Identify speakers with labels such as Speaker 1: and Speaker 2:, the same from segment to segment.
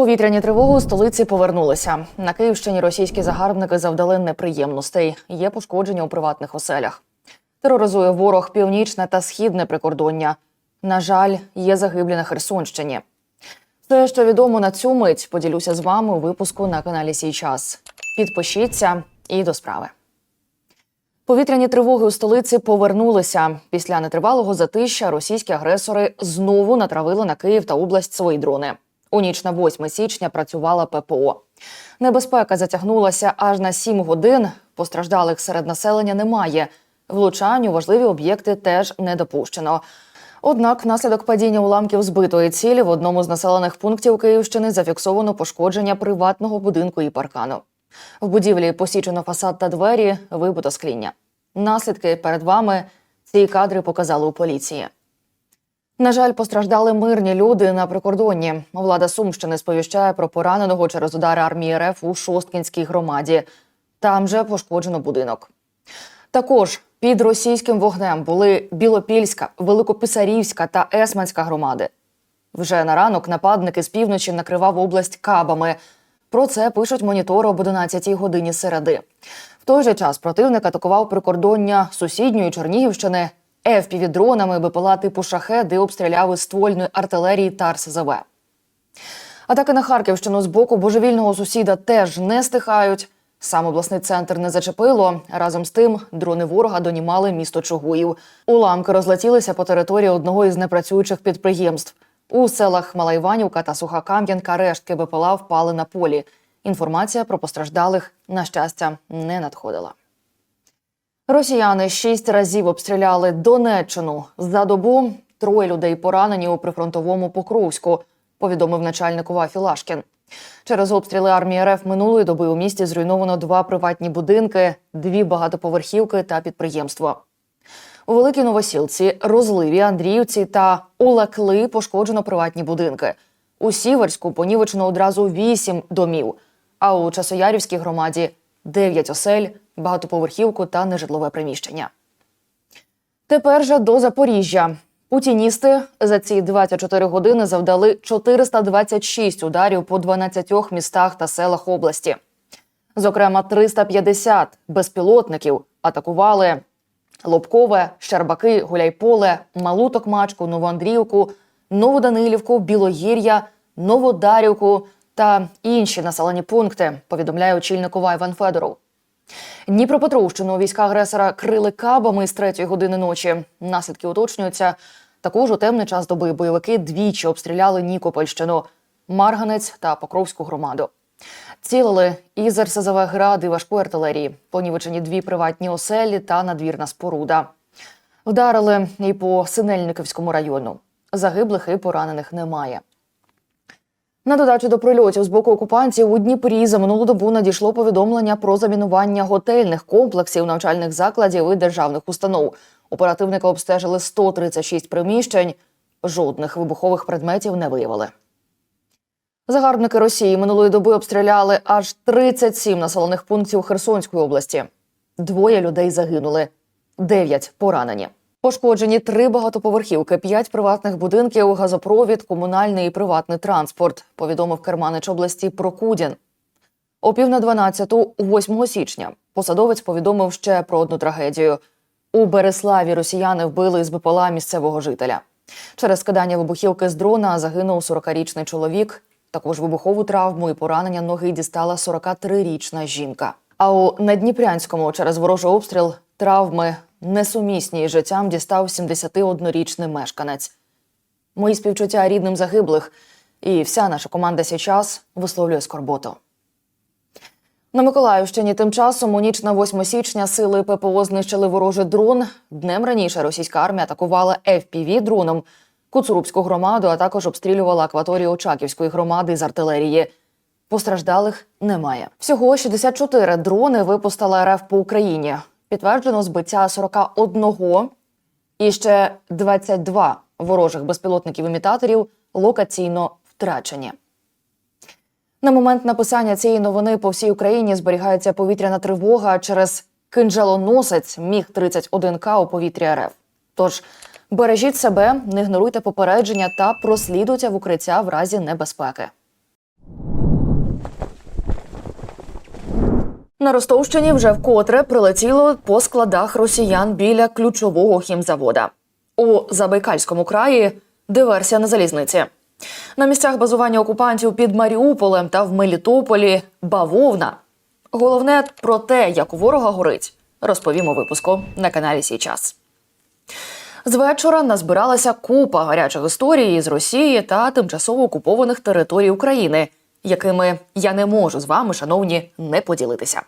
Speaker 1: Повітряні тривоги у столиці повернулися. На Київщині російські загарбники завдали неприємностей. Є пошкодження у приватних оселях. Тероризує ворог північне та східне прикордоння. На жаль, є загиблі на Херсонщині. Все, що відомо на цю мить, поділюся з вами у випуску на каналі Сій час. Підпишіться і до справи. Повітряні тривоги у столиці повернулися. Після нетривалого затища російські агресори знову натравили на Київ та область свої дрони. У ніч на 8 січня працювала ППО. Небезпека затягнулася аж на 7 годин. Постраждалих серед населення немає. Влучань у важливі об'єкти теж не допущено. Однак, внаслідок падіння уламків збитої цілі в одному з населених пунктів Київщини зафіксовано пошкодження приватного будинку і паркану. В будівлі посічено фасад та двері, вибито скління. Наслідки перед вами ці кадри показали у поліції. На жаль, постраждали мирні люди на прикордонні. Влада Сумщини сповіщає про пораненого через удари армії РФ у Шосткінській громаді. Там же пошкоджено будинок. Також під російським вогнем були Білопільська, Великописарівська та Есманська громади. Вже на ранок нападники з півночі накривав область кабами. Про це пишуть монітори об 11-й годині середи. В той же час противник атакував прикордоння сусідньої Чернігівщини ФПВ-дронами БПЛА типу шахет, де обстріляли ствольної артилерії та РСЗВ. Атаки на Харківщину з боку божевільного сусіда теж не стихають. Сам обласний центр не зачепило. Разом з тим дрони ворога донімали місто Чугуїв. Уламки розлетілися по території одного із непрацюючих підприємств. У селах Мала Іванівка та Суха Кам'янка рештки БПЛА впали на полі. Інформація про постраждалих, на щастя, не надходила. Росіяни шість разів обстріляли Донеччину. За добу троє людей поранені у прифронтовому Покровську, повідомив начальник УВА Філашкін. Через обстріли армії РФ минулої доби у місті зруйновано два приватні будинки, дві багатоповерхівки та підприємство. У Великій Новосілці, Розливі, Андріївці та Олекли пошкоджено приватні будинки. У Сіверську понівечено одразу вісім домів, а у Часоярівській громаді дев'ять осель, багатоповерхівку та нежитлове приміщення. Тепер же до Запоріжжя. Путіністи за ці 24 години завдали 426 ударів по 12 містах та селах області. Зокрема, 350 безпілотників атакували Лобкове, Щербаки, Гуляйполе, Малу Токмачку, Новоандріївку, Новоданилівку, Білогір'я, Новодарівку та інші населені пункти, повідомляє очільник ОВА Іван Федоров. Дніпропетровщину війська агресора крили кабами з третьої години ночі. Наслідки уточнюються. Також у темний час доби бойовики двічі обстріляли Нікопольщину, Марганець та Покровську громаду. Цілили із РСЗВ гради важкої артилерії, понівечені дві приватні оселі та надвірна споруда. Вдарили і по Синельниківському району. Загиблих і поранених немає. На додачу до прильотів з боку окупантів у Дніпрі за минулу добу надійшло повідомлення про замінування готельних комплексів, навчальних закладів і державних установ. Оперативники обстежили 136 приміщень. Жодних вибухових предметів не виявили. Загарбники Росії минулої доби обстріляли аж 37 населених пунктів Херсонської області. Двоє людей загинули, дев'ять поранені. Пошкоджені три багатоповерхівки, п'ять приватних будинків, газопровід, комунальний і приватний транспорт. Повідомив керманич області Прокудін. О пів на 12 8 січня посадовець повідомив ще про одну трагедію. У Береславі росіяни вбили з БПЛА місцевого жителя. Через скидання вибухівки з дрона загинув 40-річний чоловік. Також вибухову травму і поранення ноги дістала 43-річна жінка. А у Надніпрянському через ворожий обстріл травми несумісні із життям дістав 71-річний мешканець. Мої співчуття рідним загиблих, і вся наша команда сейчас висловлює скорботу. На Миколаївщині тим часом у ніч на 8 січня сили ППО знищили ворожий дрон. Днем раніше російська армія атакувала fpv дроном Куцурубську громаду, а також обстрілювала акваторію Очаківської громади з артилерії. Постраждалих немає. Всього 64 дрони випустила РФ по Україні. Підтверджено збиття 41 і ще 22 ворожих безпілотників-імітаторів локаційно втрачені. На момент написання цієї новини по всій Україні зберігається повітряна тривога через кинджалоносець міг 31 к у повітрі РФ. Тож бережіть себе, не ігноруйте попередження та прослідуйте в укриття в разі небезпеки. На Ростовщині вже вкотре прилетіло по складах росіян біля ключового хімзавода. У Забайкальському краї диверсія на залізниці. На місцях базування окупантів під Маріуполем та в Мелітополі бавовна. Головне про те, як у ворога горить, розповімо випуску на каналі Сій час. З вечора назбиралася купа гарячих історій з Росії та тимчасово окупованих територій України, якими я не можу з вами, шановні, не поділитися.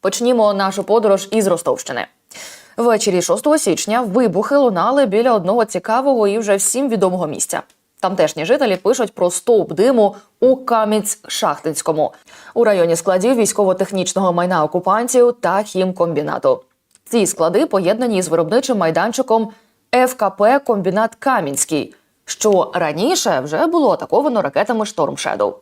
Speaker 1: Почнімо нашу подорож із Ростовщини. Ввечері 6 січня вибухи лунали біля одного цікавого і вже всім відомого місця. Тамтешні жителі пишуть про стовп диму у Кам'янськ-Шахтинському у районі складів військово-технічного майна окупантів та хімкомбінату. Ці склади поєднані з виробничим майданчиком ФКП Комбінат Кам'янський, що раніше вже було атаковано ракетами Шторм Шедоу.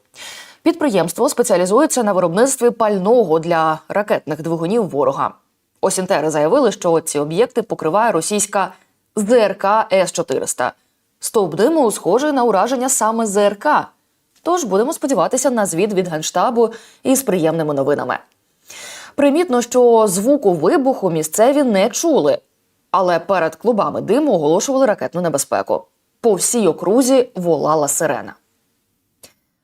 Speaker 1: Підприємство спеціалізується на виробництві пального для ракетних двигунів ворога. Осінтери заявили, що ці об'єкти покриває російська ЗРК С-400. Стовп диму схожий на ураження саме ЗРК. Тож будемо сподіватися на звіт від генштабу із приємними новинами. Примітно, що звуку вибуху місцеві не чули, але перед клубами диму оголошували ракетну небезпеку. По всій окрузі волала сирена.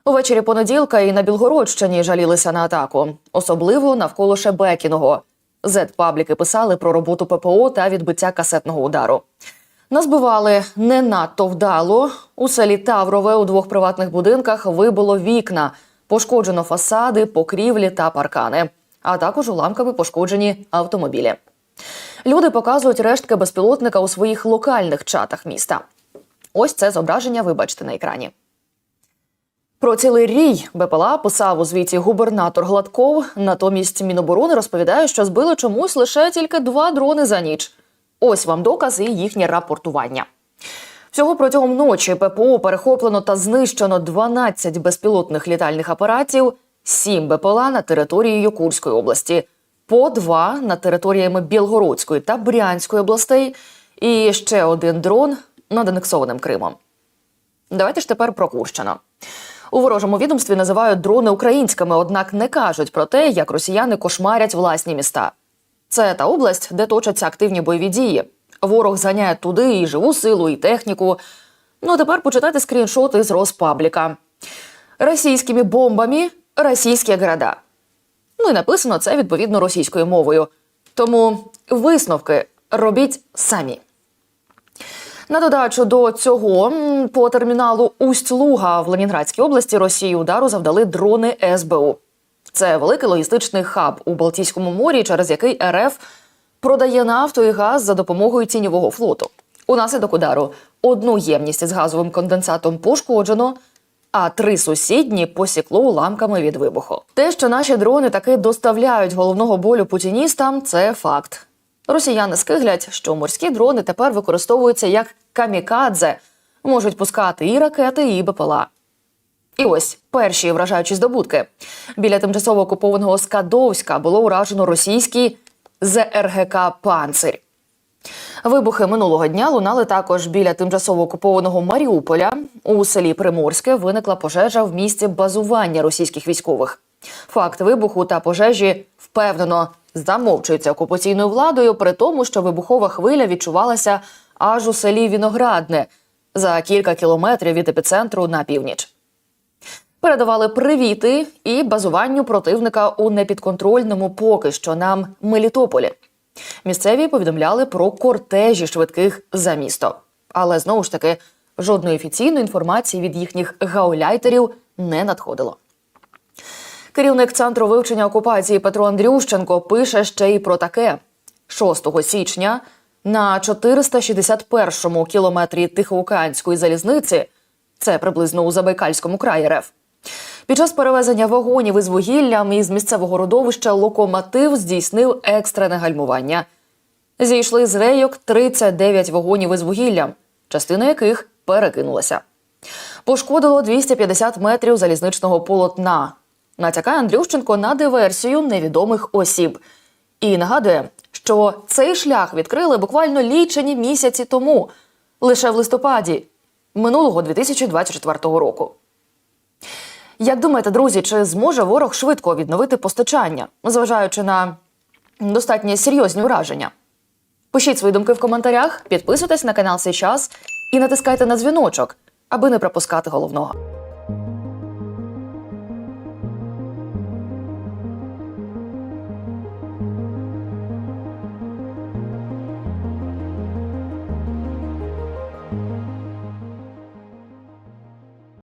Speaker 1: Увечері понеділка і на Білгородщині жалілися на атаку, особливо навколо Шебекіного. Зет-пабліки писали про роботу ППО та відбиття касетного удару. Назбивали не надто вдало. У селі Таврове у двох приватних будинках вибило вікна, пошкоджено фасади, покрівлі та паркани, а також уламками пошкоджені автомобілі. Люди показують рештки безпілотника у своїх локальних чатах міста. Ось це зображення, ви бачите на екрані. Про цілий рій БПЛА писав у звіті губернатор Гладков. Натомість Міноборони розповідає, що збили чомусь лише тільки два дрони за ніч. Ось вам доказ і їхнє рапортування. Всього протягом ночі ППО перехоплено та знищено 12 безпілотних літальних апаратів, 7 БПЛА на території Йокурської області, по два на територіями Білгородської та Брянської областей, і ще один дрон над анексованим Кримом. Давайте ж тепер про Курщину. У ворожому відомстві називають дрони українськими, однак не кажуть про те, як росіяни кошмарять власні міста. Це та область, де точаться активні бойові дії. Ворог зганяє туди і живу силу, і техніку. Ну а тепер почитайте скріншоти з Роспабліка. Російськими бомбами російські города. Ну і написано це відповідно російською мовою. Тому висновки робіть самі. На додачу до цього по терміналу Усть-Луга в Ленінградській області Росії удару завдали дрони СБУ. Це великий логістичний хаб у Балтійському морі, через який РФ продає нафту і газ за допомогою тіньового флоту. Унаслідок удару одну ємність з газовим конденсатом пошкоджено, а три сусідні посікло уламками від вибуху. Те, що наші дрони таки доставляють головного болю путіністам, це факт. Росіяни скиглять, що морські дрони тепер використовуються як камікадзе, можуть пускати і ракети, і БПЛА. І ось перші вражаючі здобутки. Біля тимчасово окупованого Скадовська було уражено російський ЗРГК Панцирь. Вибухи минулого дня лунали також біля тимчасово окупованого Маріуполя. У селі Приморське виникла пожежа в місці базування російських військових. Факт вибуху та пожежі впевнено замовчується окупаційною владою, при тому, що вибухова хвиля відчувалася аж у селі Віноградне за кілька кілометрів від епіцентру на північ. Передавали привіти і базуванню противника у непідконтрольному поки що нам Мелітополі. Місцеві повідомляли про кортежі швидких за місто. Але знову ж таки жодної офіційної інформації від їхніх гауляйтерів не надходило. Керівник центру вивчення окупації Петро Андрющенко пише ще й про таке: 6 січня на 461-му кілометрі Тихоокеанської залізниці, це приблизно у Забайкальському краї РФ. Під час перевезення вагонів із вугіллям із місцевого родовища локомотив здійснив екстрене гальмування. Зійшли з рейок 39 вагонів із вугіллям, частина яких перекинулася. Пошкодило 250 метрів залізничного полотна. Натякає Андрющенко на диверсію невідомих осіб. І нагадує, що цей шлях відкрили буквально лічені місяці тому, лише в листопаді минулого 2024 року. Як думаєте, друзі, чи зможе ворог швидко відновити постачання, зважаючи на достатньо серйозні враження? Пишіть свої думки в коментарях, підписуйтесь на канал «Сей час і натискайте на дзвіночок, аби не пропускати головного.